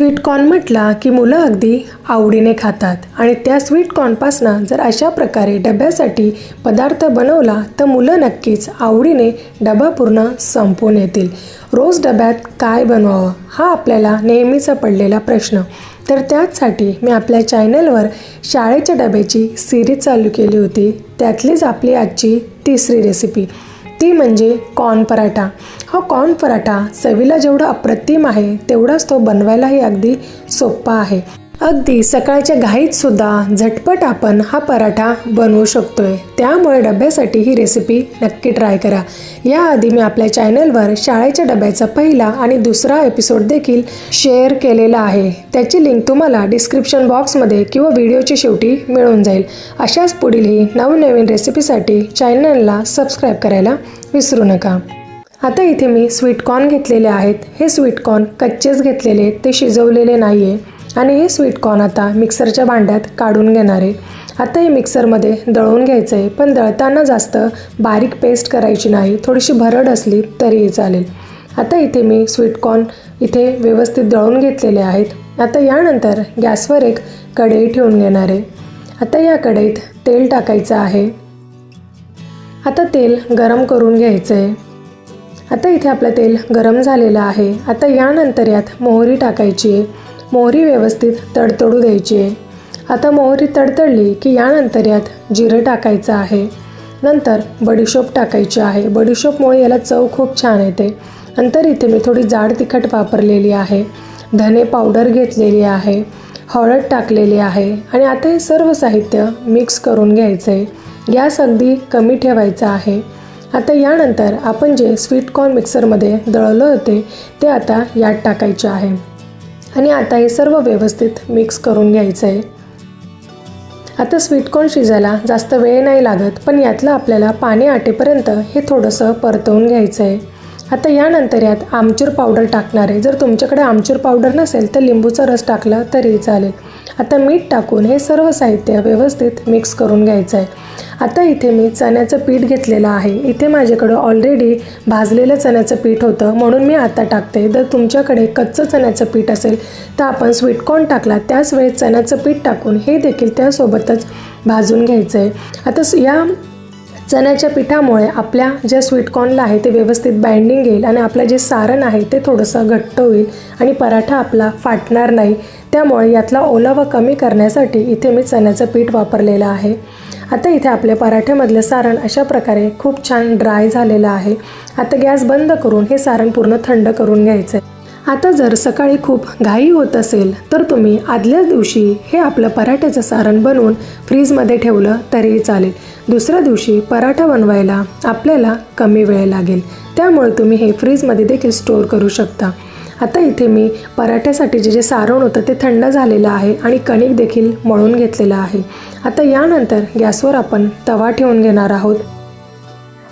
Sweetcorn म्हटला की मुलं अगदी आवडीने खातात. आणि त्या स्वीटकॉर्नपासनं जर अशा प्रकारे डब्यासाठी पदार्थ बनवला तर मुलं नक्कीच आवडीने डबा पूर्ण संपवून येतील. रोज डब्यात काय बनवावं हा आपल्याला नेहमीचा पडलेला प्रश्न. तर त्याचसाठी मी आपल्या चॅनलवर शाळेच्या डब्याची सिरीज चालू केली होती. त्यातलीच आपली आजची तिसरी रेसिपी ती म्हणजे कॉर्न पराठा. हो, हा कॉर्न पराठा? चवीला जेवढा अप्रतिम आहे तेवढाच तो बनवायलाही अगदी सोपा आहे. अगदी सकाळच्या घाईत सुद्धा झटपट आपण हा पराठा बनवू शकतोय. त्यामुळे डब्यासाठी ही रेसिपी नक्की ट्राय करा. याआधी मी आपल्या चॅनलवर शाळेच्या डब्याचा पहिला आणि दुसरा एपिसोड देखील शेअर केलेला आहे. त्याची लिंक तुम्हाला डिस्क्रिप्शन बॉक्समध्ये किंवा व्हिडिओच्या शेवटी मिळून जाईल. अशाच पुढीलही नवनवीन रेसिपीसाठी चॅनलला सबस्क्राईब करायला विसरू नका. आता इथे मी स्वीटकॉर्न घेतलेले आहेत. हे स्वीटकॉर्न कच्चेच घेतलेले आहेत, ते शिजवलेले नाही आहे आणि हे स्वीटकॉर्न आता मिक्सरच्या भांड्यात काढून घेणार आहे. आता हे मिक्सरमध्ये दळून घ्यायचं आहे पण दळताना जास्त बारीक पेस्ट करायची नाही. थोडीशी भरड असली तरीही चालेल. आता इथे मी स्वीटकॉर्न इथे व्यवस्थित दळून घेतलेले आहेत. आता यानंतर गॅसवर एक कढई ठेवून घेणार आहे. आता या कढईत तेल टाकायचं आहे. आता तेल गरम करून घ्यायचं आहे आता इथे आपलं तेल गरम झालेलं आहे. आता यानंतर यात मोहरी टाकायची आहे. मोहरी व्यवस्थित तडतडू द्यायची आहे. आता मोहरी तडतडली की यानंतर यात जिरं टाकायचं आहे. नंतर बडीशोप टाकायची आहे. बडीशोपमुळे याला चव खूप छान येते. नंतर इथे मी थोडी जाड तिखट वापरलेली आहे. धने पावडर घेतलेली आहे. हळद टाकलेली आहे. आणि आता हे सर्व साहित्य मिक्स करून घ्यायचं आहे गॅस अगदी कमी ठेवायचा आहे. आता यानंतर आपण जे स्वीटकॉर्न मिक्सरमध्ये दळलं होते ते आता यात टाकायचे आहे. आणि आता हे सर्व व्यवस्थित मिक्स करून घ्यायचं आहे आता स्वीटकॉर्न शिजायला जास्त वेळ नाही लागत पण यातलं आपल्याला पाणी आटेपर्यंत हे थोडंसं परतवून घ्यायचं आहे आता यानंतर यात आमचूर पावडर टाकणार आहे. जर तुमच्याकडे आमचूर पावडर नसेल तर लिंबूचा रस टाकला तरी चालेल. आता मीठ टाकून हे सर्व साहित्य व्यवस्थित मिक्स करून घ्यायचं आहे. आता इथे मी चण्याचं पीठ घेतलेलं आहे. इथे माझ्याकडं ऑलरेडी भाजलेलं चण्याचं पीठ होतं. म्हणून मी आता टाकते. जर तुमच्याकडे कच्चं चण्याचं पीठ असेल तर आपण स्वीटकॉर्न टाकला. त्याच वेळेस चण्याचं पीठ टाकून हे देखील त्यासोबतच भाजून घ्यायचं आहे. आता स- या चण्याच्या पिठामुळे आपल्या ज्या स्वीटकॉर्नला आहे ते व्यवस्थित बाइंडिंग येईल आणि आपलं जे सारण आहे ते थोडंसं घट्ट होईल आणि पराठा आपला फाटणार नाही. त्यामुळे यातला ओलावा कमी करण्यासाठी इथे मी चण्याचं पीठ वापरलेलं आहे. आता इथे आपल्या पराठ्यामधलं सारण अशा प्रकारे खूप छान ड्राय झालेलं आहे. आता गॅस बंद करून हे सारण पूर्ण थंड करून घ्यायचं आहे आता जर सकाळी खूप घाई होत असेल तर तुम्ही आदल्याच दिवशी हे आपलं पराठ्याचं सारण बनवून फ्रीजमध्ये ठेवलं तरीही चालेल. दुसऱ्या दिवशी पराठा बनवायला आपल्याला कमी वेळ लागेल. त्यामुळे तुम्ही हे फ्रीजमध्ये देखील स्टोअर करू शकता. आता इथे मी पराठ्यासाठी जे जे सारण होतं ते थंड झालेलं आहे आणि कणिक देखील मळून घेतलेलं आहे. आता यानंतर गॅसवर आपण तवा ठेवून घेणार आहोत.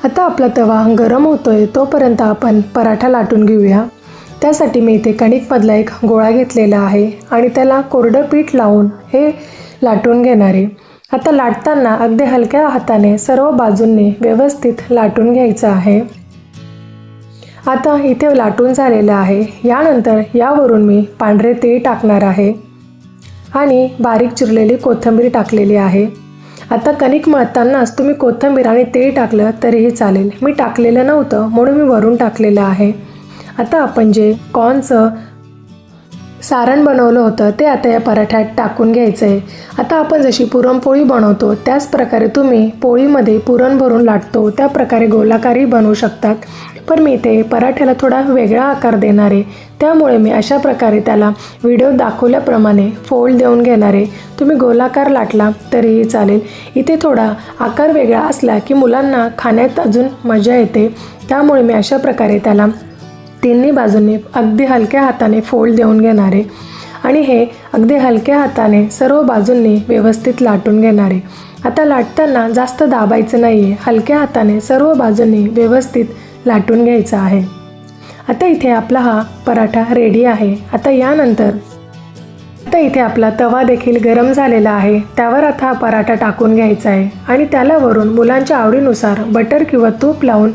आता आपला तवा गरम होतोय तोपर्यंत आपण पराठा लाटून घेऊया. त्यासाठी मी इथे कणिकमधला एक गोळा घेतलेला आहे आणि त्याला कोरडं पीठ लावून हे लाटून घेणार आहे. आता लाटताना अगदी हलक्या हाताने सर्व बाजूंनी व्यवस्थित लाटून घ्यायचं आहे. आता इथे लाटून झालेलं आहे. यानंतर यावरून मी पांढरे तीळ टाकणार आहे. आणि बारीक चिरलेली कोथिंबीर टाकलेली आहे. आता कणिक मळतानाच तुम्ही कोथिंबीर आणि तीळ टाकलं तरीही चालेल. मी टाकलेलं नव्हतं म्हणून मी वरून टाकलेलं आहे. आता आपण जे कॉर्नचं सारण बनवलं होतं ते आता या पराठ्यात टाकून घ्यायचं आहे आता आपण जशी पुरणपोळी बनवतो त्याच प्रकारे तुम्ही पोळीमध्ये पुरण भरून लाटतो त्या प्रकारे गोलाकारही बनवू शकतात. पण मी इथे पराठ्याला थोडा वेगळा आकार देणार आहे. त्यामुळे मी अशा प्रकारे त्याला व्हिडिओ दाखवल्याप्रमाणे फोल्ड देऊन घेणार आहे. तुम्ही गोलाकार लाटला तरीही चालेल. इथे थोडा आकार वेगळा असला की मुलांना खाण्यात अजून मजा येते. त्यामुळे मी अशा प्रकारे त्याला तिन्ही बाजूंनी अगदी हलक्या हाताने फोल्ड देऊन घेणारे. आणि हे अगदी हलक्या हाताने सर्व बाजूंनी व्यवस्थित लाटून घेणारे. आता लाटताना जास्त दाबायचं नाही आहे हलक्या हाताने सर्व बाजूंनी व्यवस्थित लाटून घ्यायचं आहे. आता इथे आपला हा पराठा रेडी आहे. आता यानंतर आता इथे आपला तवा देखील गरम झालेला आहे. त्यावर आता हा पराठा टाकून घ्यायचा आहे. आणि त्याला वरून मुलांच्या आवडीनुसार बटर किंवा तूप लावून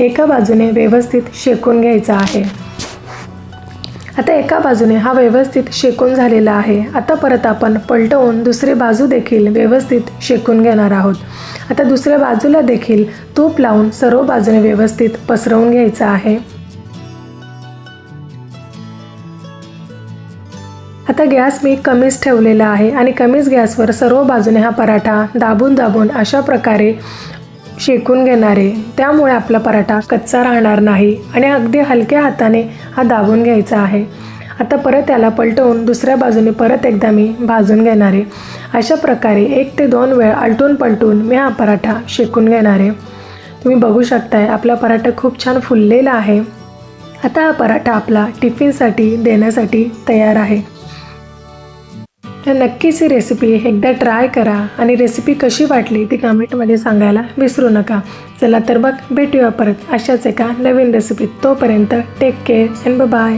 एका बाजूने व्यवस्थित शेकून घ्यायचा आहे. आता एका बाजूने हा व्यवस्थित शेकून झालेला आहे. आता परत आपण पलटवून दुसरी बाजू देखील व्यवस्थित शेकून घेणार आहोत. आता दुसऱ्या बाजूला देखील तूप लावून सर्व बाजूने व्यवस्थित पसरवून घ्यायचं आहे. आता गॅस मी कमीच ठेवलेला आहे आणि कमीच गॅसवर सर्व बाजूने हा पराठा दाबून दाबून अशा प्रकारे शेकून घेणारे त्यामुळे आपला पराठा कच्चा राहणार नाही आणि अगदी हलक्या हाताने हा दाबून घ्यायचा आहे. आता परत त्याला पलटवून दुसऱ्या बाजूने परत एकदा मी भाजून घेणार आहे. अशा प्रकारे एक ते दोन वेळ आलटून पलटून मी हा पराठा शेकून घेणार आहे. तुम्ही बघू शकताय आपला पराठा खूप छान फुललेला आहे. आता हा पराठा आपला टिफिनसाठी देण्यासाठी तयार आहे. तर नक्कीच ही रेसिपी एकदा ट्राय करा आणि रेसिपी कशी वाटली ती कमेंटमध्ये सांगायला विसरू नका. चला तर बघ भेटूया परत अशाच एका नवीन रेसिपीत तोपर्यंत टेक केअर अँड बाय